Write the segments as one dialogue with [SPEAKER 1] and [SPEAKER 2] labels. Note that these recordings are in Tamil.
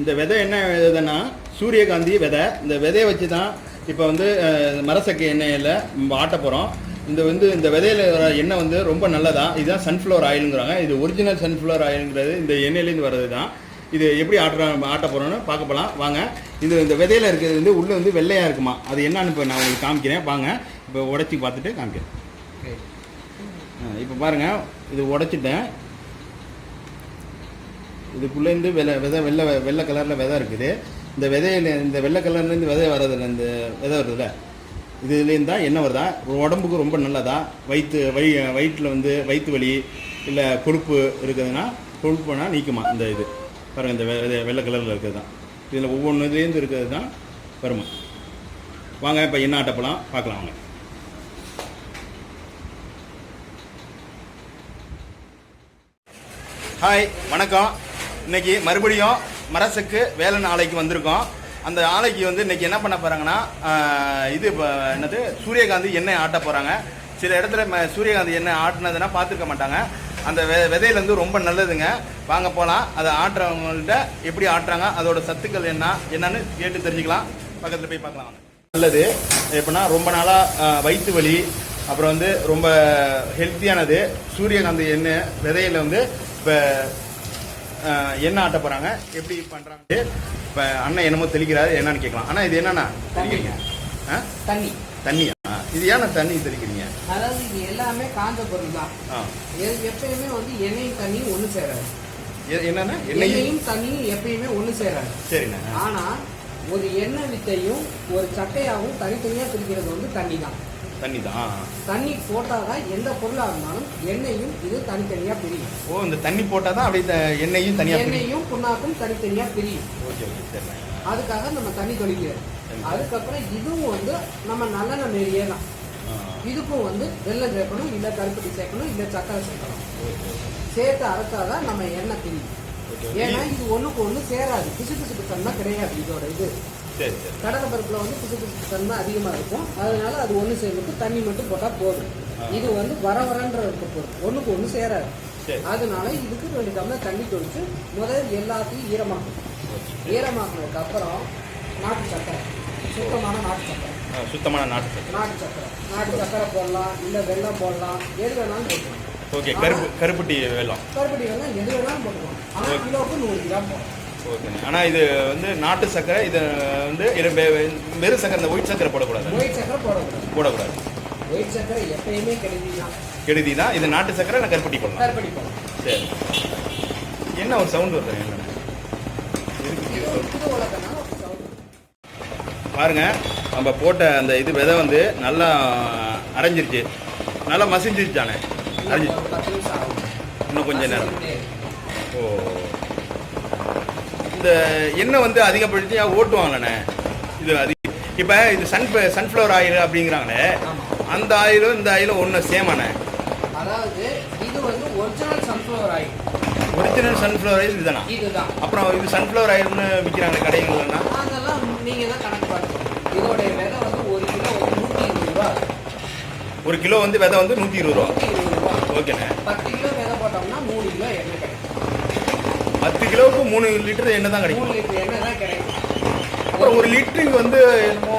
[SPEAKER 1] இந்த விதை என்ன விதைன்னா சூரியகாந்தி விதை. இந்த விதையை வச்சு தான் இப்போ வந்து மரசக்கு எண்ணெயில் ஆட்ட போகிறோம் இந்த வந்து இந்த விதையில வர எண்ணெய் வந்து ரொம்ப நல்லதா? இதுதான் சன்ஃப்ளவர் ஆயிலுங்கிறாங்க இது ஒரிஜினல் சன்ஃப்ளவர் ஆயிலுங்கிறது இந்த எண்ணெயிலேருந்து வர்றது தான் இது எப்படி ஆட்டுற ஆட்ட போகிறோன்னு பார்க்க போகலாம் வாங்க. இது இந்த விதையில இருக்கிறது வந்து உள்ளே வந்து வெள்ளையாக இருக்குமா? அது என்னன்னு இப்போ நான் உங்களுக்கு காமிக்கிறேன். வாங்க. இப்போ உடச்சி பார்த்துட்டு காமிக்கிறேன். இப்போ பாருங்கள் இது உடைச்சிட்டேன். இதுக்குள்ளேருந்து வெள்ளை விதை வெள்ளை வெள்ளை கலரில் விதை இருக்குது. இந்த விதையில இந்த வெள்ளை கலர்லேருந்து விதை வர்றதுல இந்த விதை வருதுல்ல இதுலேருந்து தான் என்ன வருதா? உடம்புக்கு ரொம்ப நல்லதா? வயிற்று வயி வயிற்றில் வந்து வயிற்று வலி இல்லை கொழுப்பு இருக்குதுன்னா கொழுப்புனா நீக்குமா? இந்த இது. பாருங்கள் இந்த வெ- வெள்ளை கலரில் இருக்கிறது தான் இதில் ஒவ்வொன்று இதுலேருந்து இருக்கிறது தான் வருமா வாங்க இப்போ என்ன ஆட்டப்பலாம் பார்க்கலாம் வாங்க. ஹாய் வணக்கம். இன்னைக்கு மறுபடியும் மரசுக்கு வேலன் ஆலைக்கு வந்திருக்கோம். அந்த ஆலைக்கு வந்து இன்னைக்கு என்ன பண்ண போறாங்கன்னா இது இப்போ என்னது? சூரியகாந்தி எண்ணெய் ஆட்ட போறாங்க. சில இடத்துல ம- சூரியகாந்தி எண்ணெய் ஆட்டினதுன்னா பார்த்துருக்க மாட்டாங்க. அந்த வெ விதையில ரொம்ப நல்லதுங்க. வாங்க போகலாம் அதை ஆட்டுறவங்கள்ட்ட எப்படி ஆட்டுறாங்க அதோட சத்துக்கள் என்ன என்னன்னு கேட்டு தெரிஞ்சுக்கலாம். பக்கத்தில் போய் பார்க்கலாம். நல்லது. எப்படின்னா ரொம்ப நாளாக வயிற்று வலி அப்புறம் வந்து ரொம்ப ஹெல்த்தியானது. சூரியகாந்தி எண்ணெய் விதையில வந்து இப்போ எண்ணெய் ஆட்ட போகிறாங்க எப்படி பண்ணுறாங்க இப்போ அண்ணன் என்னமோ தெளிக்கிறாரு என்னன்னு கேட்கலாம். ஆனால் இது என்னண்ணா? தெளிக்கிறீங்க. ஆ?
[SPEAKER 2] தண்ணி.
[SPEAKER 1] தண்ணியா இது ஏன்னா தண்ணி தெளிக்கிறீங்க?
[SPEAKER 2] அதாவது இது எல்லாமே காந்த பொருள் தான். எப்பயுமே வந்து எண்ணெயும் தண்ணியும் ஒண்ணு சேராது.
[SPEAKER 1] எ- என்னண்ணா? எண்ணெய்?
[SPEAKER 2] எண்ணெயும் தண்ணியும் எப்பயுமே ஒண்ணு சேராது.
[SPEAKER 1] சரிண்ணா. ஆ.
[SPEAKER 2] ஆனா ஒரு எண்ணெய் வித்தையும் ஒரு சட்டையாவும் தனித்தனியா பிரிக்கிறது வந்து தண்ணி தான்
[SPEAKER 1] தண்ணி தான்.
[SPEAKER 2] தண்ணி போட்டாதான் எந்த பொருளா இருந்தாலும் எண்ணெயும் இது தனித்தனியா பிரியும்.
[SPEAKER 1] ஓ இந்த தண்ணி போட்டால் தான் அப்படியே எண்ணெயும் தனியாக
[SPEAKER 2] எண்ணெயும் புண்ணாக்கும் தனித்தனியா பிரியும்.
[SPEAKER 1] ஓகே ஓகே
[SPEAKER 2] அதுக்காக நம்ம தண்ணி தொளிக்கிறது
[SPEAKER 1] சரி.
[SPEAKER 2] அதுக்கப்புறம் இதுவும் வந்து நம்ம நல்லெண்ணெய் மாரியே தான். இதுக்கும் வந்து வெள்ளம் சேர்க்கணும் இல்ல கருப்பட்டி சேர்க்கணும் இல்ல சக்கரை சேர்க்கணும். சேர்த்து அரைச்சாதான் நம்ம எண்ணெய் பிரியும். ஏன்னா இது ஒண்ணுக்கு ஒண்ணு சேராது. பிசு பிசுப்பு தன்மை கிடையாது இதோட இது.
[SPEAKER 1] சரி
[SPEAKER 2] பருப்புல வந்து பிசு பிசுப்பு தன்மை அதிகமா இருக்கும். அதனால அது ஒண்ணு சேர்ந்துட்டு தண்ணி மட்டும் போட்டா போதும். இது வந்து வர வரன்ற இருக்க போதும் ஒண்ணுக்கு ஒண்ணு சேராது.
[SPEAKER 1] சரி.
[SPEAKER 2] அதனால இதுக்கு ரெண்டு டம்ளர் தண்ணி தொளிச்சு முதல் எல்லாத்தையும் ஈரமாக்கணும். ஈரமாக்குனதுக்கு அப்புறம் நாட்டு சக்கரை சுத்தமான நாட்டு சக்கரை
[SPEAKER 1] சுத்தமான நாட்டு சக்கரை
[SPEAKER 2] நாட்டு சக்கரை நாட்டு சக்கரை போடலாம் இல்ல வெல்லம் போடலாம். எது வேணாலும் போட்டுக்கலாம்.
[SPEAKER 1] ஓகே கருப்பு கருப்பட்டி வெல்லம்.
[SPEAKER 2] கருப்பட்டி வெல்லம் எது வேணாலும் போட்டுக்கலாம். ஆனா
[SPEAKER 1] ஓகே.
[SPEAKER 2] கிலோவுக்கு நூறு கிராம் போடணும்
[SPEAKER 1] ஓகே ஆனால் இது வந்து நாட்டு சக்கரை இது வந்து வெறும் சக்கரை இந்த ஒயிட் சக்கரை போடக்கூடாது.
[SPEAKER 2] ஒயிட் சக்கரை போடக்கூடாது.
[SPEAKER 1] போடக்கூடாது.
[SPEAKER 2] ஒயிட் சக்கரை எப்பயுமே கெடுதி தான்
[SPEAKER 1] கெடுதி தான் இது நாட்டு சக்கரை நான் கருப்பட்டி போடலாம். சரி. என்ன ஒரு சவுண்ட் வருது என்ன. பாருங்க நம்ம போட்ட அந்த இது விதை வந்து நல்லா அரைஞ்சிருச்சு. நல்லா மசிஞ்சிருச்சானே அரைஞ்சி
[SPEAKER 2] இன்னும்
[SPEAKER 1] கொஞ்சம் நேரம். ஓ. இந்த எண்ணெய் வந்து அதிகப்படுத்தியாக ஓட்டுவாங்களண்ணே இது அதிக இப்போ இது சன் சன்ஃப்ளவர் ஆயில் அப்படிங்கிறாங்களே. அந்த ஆயிலும் இந்த ஆயிலும் ஒன்று சேமாண்ணே.
[SPEAKER 2] அதாவது இது வந்து original sunflower oil
[SPEAKER 1] original sunflower oil இதுதானா?
[SPEAKER 2] இதுதான்.
[SPEAKER 1] அப்புறம் இது சன்ஃப்ளவர் ஆயில்னு விற்கிறாங்க கடைகள்னா
[SPEAKER 2] அதெல்லாம் நீங்க தான் கணக்கு பார்க்கணும். இதோடைய விலை வந்து ஒரு கிலோ வந்து நூத்தி இருபது ரூபா.
[SPEAKER 1] ஒரு கிலோ வந்து விதை வந்து நூற்றி இருபது ரூபா. ஓகேண்ணே.
[SPEAKER 2] பத்து கிலோ விதை போட்டோம்னா மூணு கிலோ எண்ணெய்.
[SPEAKER 1] பத்து கிலோவுக்கு மூணு லிட்டர் எண்ணெய் தான்
[SPEAKER 2] மூணு
[SPEAKER 1] கிடைக்கும்
[SPEAKER 2] லிட்டர் எண்ணெய் தான் கிடைக்கும்.
[SPEAKER 1] அப்புறம் ஒரு லிட்டருக்கு வந்து என்னமோ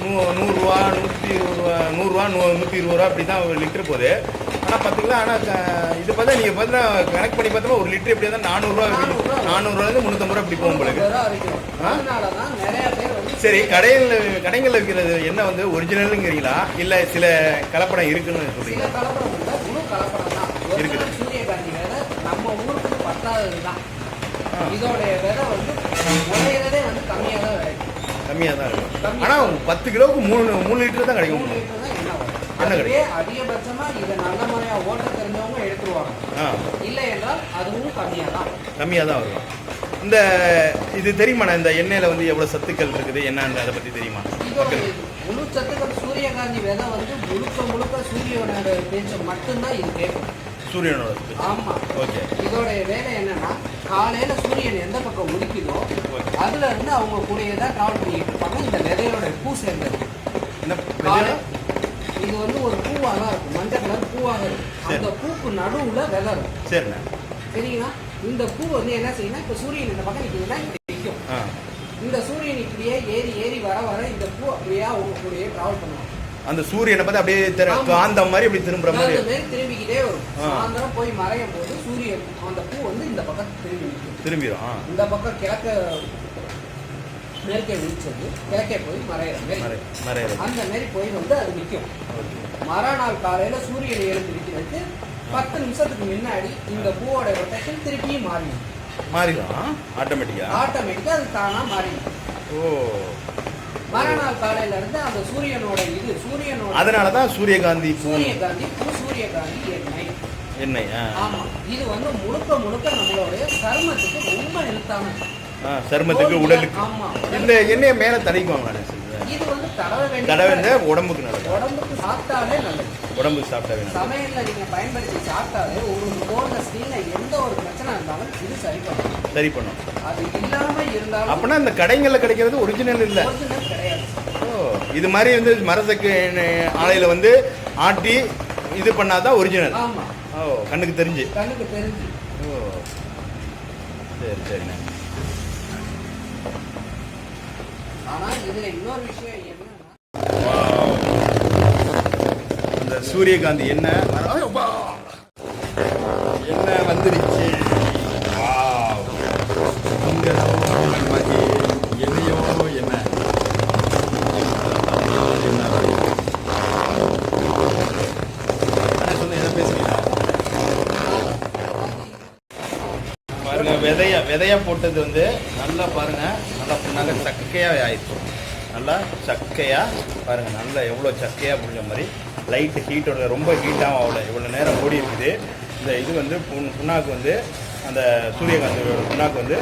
[SPEAKER 1] நூ நூறுரூவா நூற்றி இருபது ரூபா நூறுரூவா நூ நூற்றி இருபது ரூபா அப்படி தான் ஒரு லிட்டர் போகுது. ஆனால் பத்து கிலோ ஆனால் இது பார்த்தா நீங்கள் பார்த்தா கணக்கு பண்ணி பார்த்தா ஒரு லிட்டர் எப்படி இருந்தால் நானூறுரூவா
[SPEAKER 2] நானூறுரூவா.
[SPEAKER 1] நானூறுரூவாலேருந்து முந்நூற்றம்பது ரூபா இப்படி போகும் உங்களுக்கு
[SPEAKER 2] தான்
[SPEAKER 1] சரி கடையில் கடைகளில் விற்கிறது என்ன வந்து ஒரிஜினலுங்கிறீங்களா இல்லை சில கலப்படம் இருக்குன்னு
[SPEAKER 2] சில
[SPEAKER 1] சொல்றீங்களா
[SPEAKER 2] கலப்படம் இல்லை முழு கலப்படம் தான்
[SPEAKER 1] இருக்குது.
[SPEAKER 2] ஒரிஜினல் சூரியகாந்தி விதை நம்ம பத்தாதது தான். இதோடைய விதை வந்து உடையிறதே வந்து கம்மியாக தான் விளையும்
[SPEAKER 1] கம்மியாக தான் இருக்கும். ஆனால் பத்து கிலோவுக்கு மூணு மூணு லிட்டர் தான் கிடைக்கும்.
[SPEAKER 2] மூணு லிட்டர் தான் எண்ணெய் வரும்? அதுவே அதிகபட்சமா இதை நல்ல முறையா ஓட்ட தெரிஞ்சவங்க எடுத்துருவாங்க. இல்லை என்றால் அதுவும் கம்மியாக தான்
[SPEAKER 1] கம்மியாக தான் வரும். இந்த இது தெரியுமாண்ணா இந்த எண்ணெயில் வந்து எவ்வளோ சத்துக்கள் இருக்குது என்னன்னு அதை பற்றி தெரியுமா?
[SPEAKER 2] முழு சத்துக்கள் சூரியகாந்தி விதை வந்து முழுக்க முழுக்க சூரியனோட பேச்சு மட்டும்தான் இது கேட்கும்.
[SPEAKER 1] சூரியனோட சத்து.
[SPEAKER 2] ஆமா.
[SPEAKER 1] ஓகே.
[SPEAKER 2] இதோட வேலை என்னன்னா காலையில சூரியன் எந்த பக்கம் உதிக்குதோ. அதுல இருந்து அவங்க கூடயே தான் டிராவல் பண்ணிட்டு இருப்பாங்க. இந்த விதையோட பூ சேர்ந்தது? இது வந்து ஒரு பூவாக தான் இருக்கும். மஞ்சள் கலர் பூவாக இருக்கும். அந்த பூக்கு நடுவுல விதை இருக்கும்.
[SPEAKER 1] சரிண்ணே.
[SPEAKER 2] சரிங்களா? இந்த பூ வந்து என்ன செய்யணும் இப்போ சூரியன் இந்த பக்கம் இங்க நிற்கும் இந்த சூரியன் இப்படியே ஏறி ஏறி வர வர இந்த பூ அப்படியே அவங்க கூடயே டிராவல் பண்ணுவாங்க.
[SPEAKER 1] அந்த சூரியனை பார்த்து அப்படியே திரு
[SPEAKER 2] ஆமா.
[SPEAKER 1] காந்தம் மாதிரி அப்படி திரும்புற மாதிரி.
[SPEAKER 2] திரும்பிக்கிட்டே வரும். சாயந்தரம் போய் மறையும் போது சூரியன் அந்த பூ வந்து இந்த பக்கம் திரும்பி
[SPEAKER 1] திரும்பிடும்
[SPEAKER 2] இந்த பக்கம் கிழக்க மேற்கே விழிச்சது கிழக்கே போய் மறையிற மாதிரி.
[SPEAKER 1] மறை
[SPEAKER 2] அந்த மாதிரி போய் வந்து அது நிற்கும் மறுநாள் காலையில சூரியன் எழுந்து நிற்கிறது பத்து நிமிஷத்துக்கு முன்னாடி இந்த பூவோட ரொட்டேஷன் திருப்பியும் மாறிடும்.
[SPEAKER 1] மாறிடும் ஆட்டோமேட்டிக்கா?
[SPEAKER 2] ஆட்டோமேட்டிக்கா அது தானா மாறிடும்.
[SPEAKER 1] ஓ.
[SPEAKER 2] மறுநாள் காலையில இருந்து அந்த சூரியனோட இது சூரியனோட
[SPEAKER 1] அதனால தான் சூரியகாந்தி பூ.
[SPEAKER 2] சூரியகாந்தி பூ சூரியகாந்தி எண்ணெய்.
[SPEAKER 1] எண்ணெய்
[SPEAKER 2] ஆமா. இது வந்து முழுக்க முழுக்க நம்மளுடைய சருமத்துக்கு ரொம்ப ஹெல்த்தானது
[SPEAKER 1] ஆ, சருமத்துக்கு உடலுக்கு.
[SPEAKER 2] ஆமா.
[SPEAKER 1] இந்த எண்ணெயை மேலே தடவிக்குவாங்களா
[SPEAKER 2] இது வந்து தடவ வேண்டிய
[SPEAKER 1] தடவை உடம்புக்கு நல்லது.
[SPEAKER 2] உடம்புக்கு சாப்பிட்டாலே நல்லது.
[SPEAKER 1] உடம்புக்கு சாப்பிட்டா வேணும்.
[SPEAKER 2] சமையல்ல நீங்க பயன்படுத்தி சாப்பிட்டாலே உங்களுக்கு போன்ற ஸ்கின்ல எந்த ஒரு பிரச்சனை இருந்தாலும் இது சரி பண்ணும்
[SPEAKER 1] சரி பண்ணும்
[SPEAKER 2] அது இல்லாம இருந்தாலும்
[SPEAKER 1] அப்படின்னா இந்த கடைங்களில் கிடைக்கிறது ஒரிஜினல் இல்லை. இது மாதிரி வந்து மரசக்கு ஆலையில் வந்து ஆட்டி இது பண்ணாதான் ஒரிஜினல்
[SPEAKER 2] ஆமா.
[SPEAKER 1] ஓ கண்ணுக்கு தெரிஞ்சு.
[SPEAKER 2] கண்ணுக்கு தெரிஞ்சு.
[SPEAKER 1] ஓ சரி சரிண்ணே.
[SPEAKER 2] ஆனா இதுல இன்னொரு விஷயம் என்னன்னா
[SPEAKER 1] இந்த சூரியகாந்தி அப்பா. எண்ணெய் வந்துருச்சு வாவ். இங்க நம்ம மாதிரி எண்ணெயோ எண்ணெய் எண்ணெய் வழி. அண்ணா, சொல்லுங்க, எதை பேசுறீங்க? பாருங்க விதைய போட்டது வந்து நல்லா பாருங்க. நல்லா நல்லா சக்கையா ஆயிடுச்சு. நல்லா சக்கையா பாருங்க. நல்லா எவ்வளோ சக்கையா புரிஞ்ச மாதிரி லைட் ஹீட்டோட ரொம்ப ஹீட்டாகவும் ஆகல. இவ்வளோ நேரம் ஓடி இருக்குது. இந்த இது வந்து புண் புண்ணாக்கு வந்து அந்த சூரியகாந்தியோட புண்ணாக்கு வந்து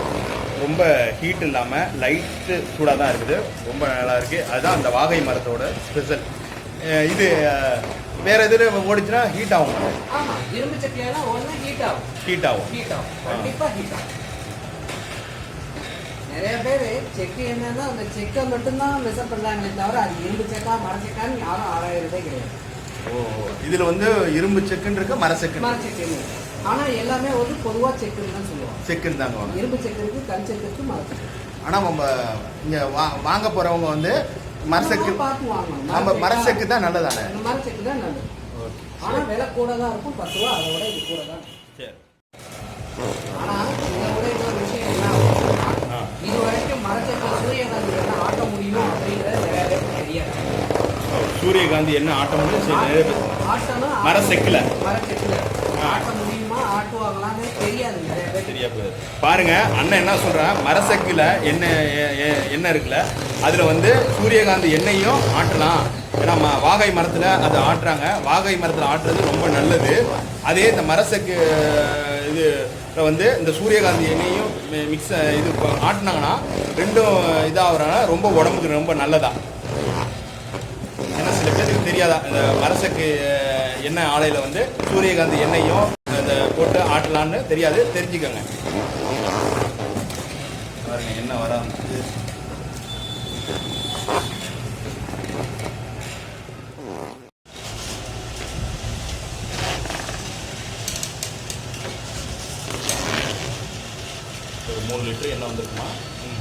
[SPEAKER 1] ரொம்ப ஹீட் இல்லாமல் லைட்டு சூடாக தான் இருக்குது. ரொம்ப நல்லா இருக்குது அதுதான் அந்த வாகை மரத்தோட ஸ்பெஷல் இது வேற எதில் ஓடிச்சுன்னா ஹீட் ஆகும்.
[SPEAKER 2] ஹீட் ஆகும்.
[SPEAKER 1] ஹீட் ஆகும்.
[SPEAKER 2] ஹீட் ஆகும். கண்டிப்பா ஹீட் ஆகும். நிறைய செக்கு என்னன்னா அந்த செக்கை மட்டும்தான் மெசர் பண்றாங்களே தவிர அது இரும்பு செக்கா மர செக்கான்னு யாரும் ஆராயிறதே கிடையாது.
[SPEAKER 1] ஓ இதில் வந்து இரும்பு செக்குன்னு இருக்கு மர செக்குன்னு
[SPEAKER 2] மர செக்கு ஆனா எல்லாமே வந்து பொதுவா செக்குன்னு தான் சொல்லுவாங்க.
[SPEAKER 1] செக்குன்னு தாங்க வாங்க.
[SPEAKER 2] இரும்பு செக்கு இருக்கு கல் செக்கு இருக்கு மர செக்கு.
[SPEAKER 1] ஆனால் நம்ம இங்கே வா வாங்க போகிறவங்க வந்து மரசெக்கு
[SPEAKER 2] நம்ம பார்த்து வாங்கணும்.
[SPEAKER 1] நம்ம மரசெக்கு தான் நல்லதானே?
[SPEAKER 2] மர செக்கு தான் நல்லது.
[SPEAKER 1] ஓகே.
[SPEAKER 2] ஆனா விலை கூட தான் இருக்கும் பத்து ரூபா அதை விட இது கூட தான்
[SPEAKER 1] சரி.
[SPEAKER 2] ஆனா இதை விட இன்னொரு விஷயம் என்ன அப்படின்னா,
[SPEAKER 1] ஆ.
[SPEAKER 2] இது வரைக்கும் மரச்செக்கு சூரியகாந்தி வேணா ஆட்ட முடியும் அப்படிங்கிறது நிறைய பேருக்கு தெரியாது
[SPEAKER 1] ஓ, சூரியகாந்தி என்ன ஆட்டம் வந்து சரி நிறைய பேர்
[SPEAKER 2] முடியுமா ஆட்டுவாங்களான்னு தெரியாது.
[SPEAKER 1] பாருங்க அண்ணன் என்ன சொல்றான் மரசெக்கில் எண்ணெய் எ- எ- எண்ணெய் இருக்குல்ல அதில் வந்து சூரியகாந்தி எண்ணெயும் ஆட்டலாம். ஏன்னா வாகை மரத்தில் அதை ஆட்டுறாங்க. வாகை மரத்தில் ஆட்டுறது ரொம்ப நல்லது. அதே இந்த மரசெக்கு இது வந்து இந்த சூரியகாந்தி எண்ணெயும் மிக்ஸ் இது ஆட்டுனாங்கன்னா ரெண்டும் இதாகிறனால ரொம்ப உடம்புக்கு ரொம்ப நல்லதா. ஏன்னா தெரியாதா? இந்த அரசுக்கு எண்ணெய் ஆலையில் வந்து சூரியகாந்தி எண்ணெயும் அந்த போட்டு ஆட்டலான்னு தெரியாது. தெரிஞ்சுக்கோங்க. பாருங்க என்ன வர ஒரு மூணு லிட்டர் எண்ணெய் வந்திருக்குமா? ம்.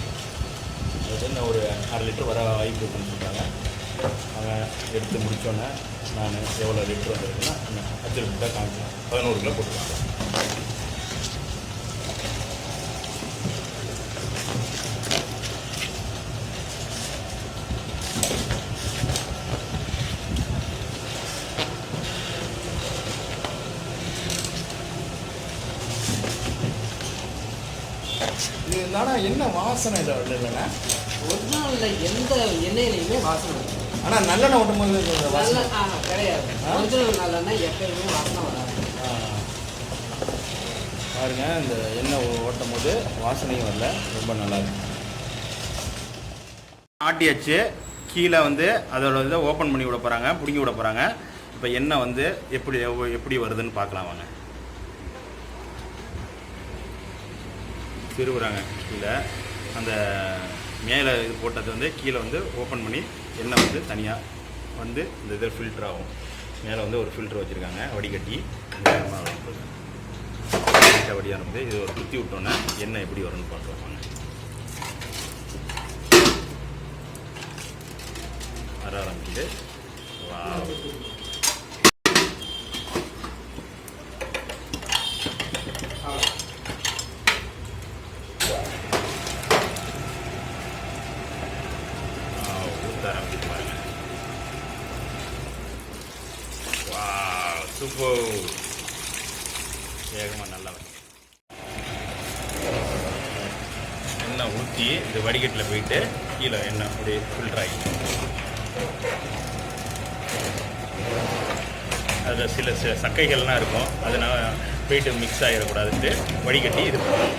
[SPEAKER 1] அது என்ன ஒரு அரை லிட்டர் வர வாய்ப்பு இருக்குன்னு சொல்கிறாங்க எடுத்து முடிச்சோன்னே நான் எவ்வளோ லிட்டர் வந்திருக்குன்னா அஞ்சு லிட்டர் காமிக்கலாம் பதினோரு கிலோ போட்டுருக்காங்க இது ஆனால் என்ன வாசனை இல்லை ஒரு
[SPEAKER 2] நாளில் எந்த எண்ணெயிலையுமே வாசனை
[SPEAKER 1] ஆனால் நல்லெண்ணெய் ஓட்டும் போது இந்த
[SPEAKER 2] நல்ல
[SPEAKER 1] வாசனை.
[SPEAKER 2] ஆ, கிடையாது? ஒரிஜினல் நல்லெண்ணெய் எப்பயுமே வாசனை வராது.
[SPEAKER 1] பாருங்க இந்த எண்ணெய் ஓட்டும் போது வாசனையும் வரல. ரொம்ப நல்லா இருக்கு. ஆட்டியாச்சு. கீழே வந்து அதோட இதை ஓப்பன் பண்ணி விட போகிறாங்க பிடுங்கி விட போகிறாங்க இப்போ எண்ணெய் வந்து எப்படி எப்படி வருதுன்னு பார்க்கலாம் வாங்க. திருவுறாங்க கீழே. அந்த மேலே இது போட்டது வந்து கீழே வந்து ஓப்பன் பண்ணி எண்ணெய் வந்து தனியாக வந்து இந்த இதில் ஃபில்டர் ஆகும். மேலே வந்து ஒரு ஃபில்டர் வச்சுருக்காங்க வடிகட்டி. வேகமாக வரும். லைட்டாக வடியாக இது ஒரு குத்தி விட்டோன்னே எண்ணெய் எப்படி வரும்னு பார்க்கலாம் வர ஆரம்பிக்குது. வா வாவ், ஊத்த ஆரம்பிக்குது பாருங்க வாவ் சூப்பர் வேகமாக நல்லா எண்ணெய் ஊற்றி இந்த வடிகட்டில் போயிட்டு கீழே எண்ணெய் அப்படியே ஃபில்டர் ஆகி. அதில் சில சில சக்கைகள்லாம் இருக்கும். அதனால் போயிட்டு மிக்ஸ் ஆகிடக்கூடாதுன்ட்டு வடிகட்டி இது பண்ணுவோம்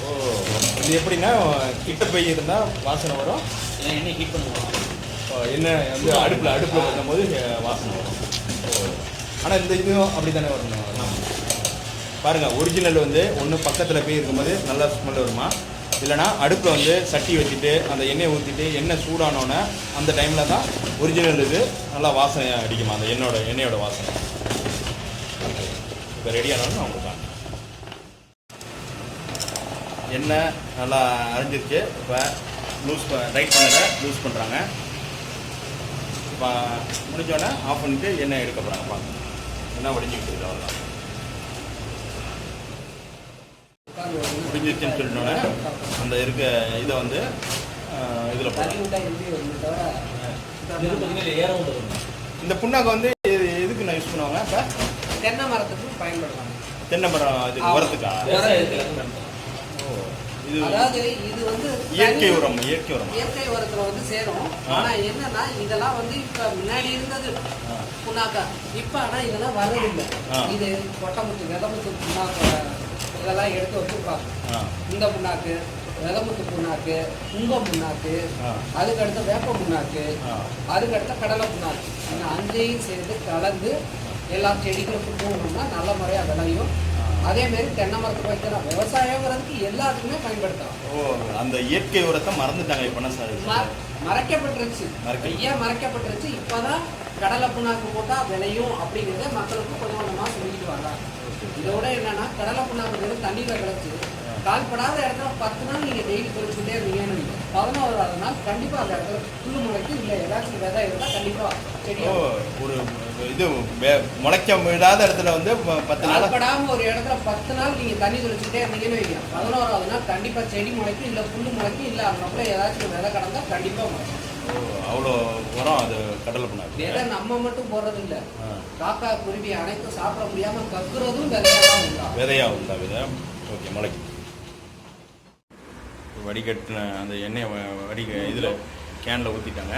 [SPEAKER 1] ஓ இது எப்படின்னா போய் இருந்தால் வாசனை வரும்.
[SPEAKER 3] எண்ணெய் ஹீட் பண்ணுவோம்
[SPEAKER 1] எண்ணெய் வந்து அடுப்பில் அடுப்பில் அஹ், வாசனை வரும். ஆனால் இந்த இதுவும் அப்படி தானே வரணும் பாருங்கள் ஒரிஜினல் வந்து ஒன்று பக்கத்தில் போய் இருக்கும்போது நல்லா ஸ்மெல் வருமா? இல்லைனா அடுப்பில் வந்து சட்டி வச்சுட்டு அந்த எண்ணெயை ஊற்றிட்டு எண்ணெய் சூடானோன்னே அந்த டைமில் தான் ஒரிஜினல் இது நல்லா வாசனை அடிக்குமா? அந்த எண்ணெயோட எண்ணெயோட வாசனை. இப்போ ரெடி ஆனாலும் அவங்க தான் எண்ணெய் நல்லா அரைஞ்சிருச்சு இப்போ லூஸ் ரைட் பண்ணதை லூஸ் பண்ணுறாங்க இப்போ முடிஞ்சோடனே ஆஃப் பண்ணிட்டு எண்ணெய் எடுக்க போகிறாங்க பாருங்க. எண்ணெய் வடிஞ்சிக்கிட்டு இருக்குது அவ்வளோதான் முடிஞ்சிருச்சுன்னு சொல்லிட்டோன்னே அந்த இருக்க இதை வந்து இதில் இந்த புண்ணாக்கு வந்து எதுக்கு நான் யூஸ் பண்ணுவாங்க? இப்போ
[SPEAKER 2] தென்னை மரத்துக்கு பயன்படுறாங்க
[SPEAKER 1] தென்னை மரம் இது. உரத்துக்கா இது
[SPEAKER 2] அதாவது இது வந்து
[SPEAKER 1] இயற்கை உரம் இயற்கை உரம்
[SPEAKER 2] இயற்கை உரத்துல வந்து சேரும். ஆனா என்னன்னா இதெல்லாம் வந்து இப்ப முன்னாடி இருந்தது. புண்ணாக்கா இப்ப ஆனா இதெல்லாம் வர்றதில்லை
[SPEAKER 1] ஆ.
[SPEAKER 2] இது கொட்டமுத்து விதமுத்து புண்ணாக்கு இதெல்லாம் எடுத்து வச்சிருப்பாங்க இந்த புண்ணாக்கு விதமுத்து புண்ணாக்கு புங்க புண்ணாக்கு. அதுக்கடுத்து வேப்ப புண்ணாக்கு. அதுக்கடுத்து கடலை புண்ணாக்கு இந்த அஞ்சையும் சேர்ந்து கலந்து எல்லா செடிகளுக்கும் போகணும்னா நல்ல முறையா விளையும் அதே மாதிரி தென்னை மரத்துக்கு வைக்கலாம் விவசாயங்கிறதுக்கு எல்லாத்துக்குமே பயன்படுத்தலாம்.
[SPEAKER 1] ஓ அந்த இயற்கை உரத்தை மறந்துட்டாங்க இப்போ என்ன சார்
[SPEAKER 2] மறைக்கப்பட்டுருச்சு.
[SPEAKER 1] மறைக்க-
[SPEAKER 2] ஐயா மறைக்கப்பட்டுருச்சு. இப்பதான் கடலை புண்ணாக்கு போட்டா விளையும் அப்படிங்கிறத மக்களுக்கு கொஞ்சம் கொஞ்சமா சொல்லிட்டு வர்றாங்க. இதோட என்னன்னா கடலை புண்ணாக்கு வெறும் தண்ணியில கிடச்சி கால்படாத இடத்துல பத்து நாள் நீங்க டெய்லி தொழிச்சுட்டே இருந்தீங்கன்னு. பதினோராவது நாள் கண்டிப்பா அந்த இடத்துல புல்லு முளைக்கு இல்ல ஏதாச்சும் விதை இருந்தா கண்டிப்பா செடி
[SPEAKER 1] ஓ ஒரு இது முளைக்க விடாத இடத்துல வந்து பத்து நாள்
[SPEAKER 2] கால்படாம ஒரு இடத்துல பத்து நாள் நீங்க தண்ணி தெளிச்சுட்டே இருந்தீங்கன்னு வைங்க பதினோராவது நாள் கண்டிப்பா செடி முளைக்கும் இல்ல புல்லு முளைக்கும் இல்ல அதுக்குள்ள ஏதாச்சும் விதை கடந்தா கண்டிப்பா முளைக்கும்.
[SPEAKER 1] அவ்வளோ உரம் அது கடலை பண்ணாது
[SPEAKER 2] விதை நம்ம மட்டும் போடுறது இல்ல. காக்கா குருவி அனைத்தும் சாப்பிட முடியாம கக்குறதும் விதையா தான் உண்டாகும்
[SPEAKER 1] விதையா உண்டா விதை? ஓகே முளைக்கு வடிகட்டின அந்த எண்ணெயை வடிக இதில் கேனில் ஊற்றிட்டாங்க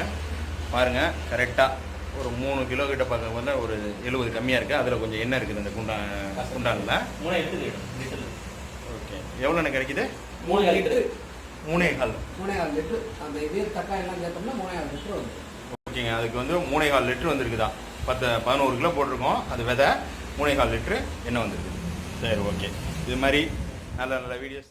[SPEAKER 1] பாருங்கள் கரெக்டாக ஒரு மூணு கிலோ கிட்ட பார்க்க வந்து ஒரு எழுபது கம்மியாக இருக்குது அதில் கொஞ்சம் எண்ணெய் இருக்குது இந்த குண்டா குண்டானில்.
[SPEAKER 3] மூணு லிட்டர்.
[SPEAKER 1] ஓகே. எவ்வளோண்ணே கிடைக்குது?
[SPEAKER 3] மூணு லிட்டர்.
[SPEAKER 1] மூணே கால்.
[SPEAKER 2] லிட்டர். அந்த இது தக்காய் எல்லாம் சேர்த்தோம்னா மூணையாறு லிட்டர் வந்து.
[SPEAKER 1] ஓகேங்க. அதுக்கு வந்து மூணே கால் லிட்டர் வந்திருக்குதா? பத்து பதினோரு கிலோ போட்டிருக்கோம். அது விதை மூணே கால் லிட்டரு எண்ணெய் வந்திருக்கு சரி ஓகே. இது மாதிரி நல்ல நல்ல வீடியோஸ்